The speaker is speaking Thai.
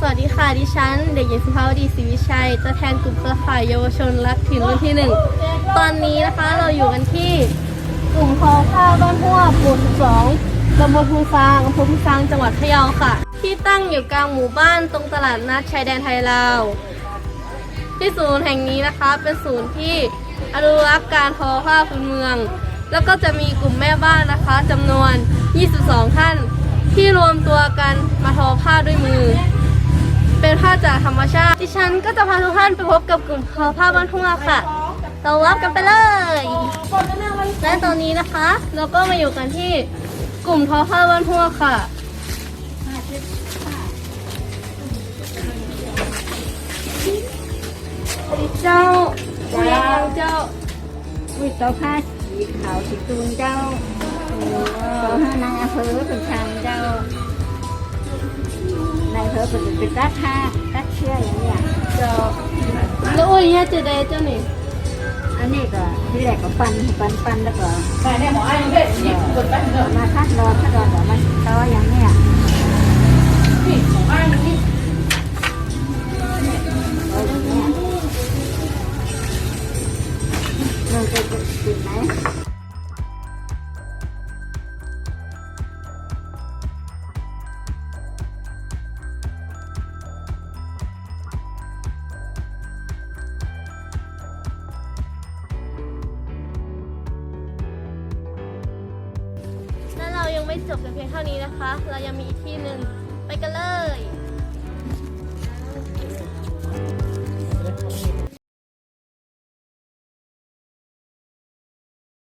สวัสดีค่ะ ดิฉัน เด็กหญิงสุภาวดีศรีวิชัย ตัวแทนกลุ่มเครือข่ายเยาวชนรักถิ่นรุ่นที่หนึ่งตอนนี้นะคะเราอยู่กันที่กลุ่มทอผ้าบ้านหัวหมู่12ตำบลภูซางอำเภอภูซางจังหวัดพะเยาค่ะ ที่ตั้งอยู่กลางหมู่บ้านตรงตลาดนัดชายแดนไทยลาวที่ศูนย์แห่งนี้นะคะ เป็นศูนย์ที่อนุรักษ์การทอผ้าพื้นเมือง แล้วก็จะมีกลุ่มแม่บ้านนะคะจำนวน 22 ท่าน ที่รวมตัวกันมาทอผ้าด้วยมือ เป็นผ้าจากธรรมชาติ ดิฉันก็จะพาทุกท่านไปพบกับกลุ่มทอผ้าบ้านทุ่งนาค่ะ เรารับกันไปเลย และตอนนี้นะคะ เราก็มาอยู่กันที่กลุ่มทอผ้าบ้านทุ่งค่ะ เจ้าเจ้าเจ้าวิตาผ้าสีขาวสีตูนเจ้าต่อห้นายอำเภอเป็นชางเจ้า นายอำเภอเป็นเป็นรักผ้ารักเชื่ออย่างเนี้ยเจ้าแล้วโอ้ยเนี่ยจะได้เจ้านี่อันนี้ก็ที่แรกก็ปั้นปั้นปั้นแล้วก็แต่เนี่ยหมอไอ้เด็กนี่กดแป๊บเดียวมาคัดรอคัดรอเดี๋ยวมันต่ออย่างเนี้ยนี่หมอไอ้นี่เอาอย่างเนี้ยเราจะ ไม่จบกันเพียงเท่านี้นะคะ เรายังมีอีกที่หนึ่งไปกันเลย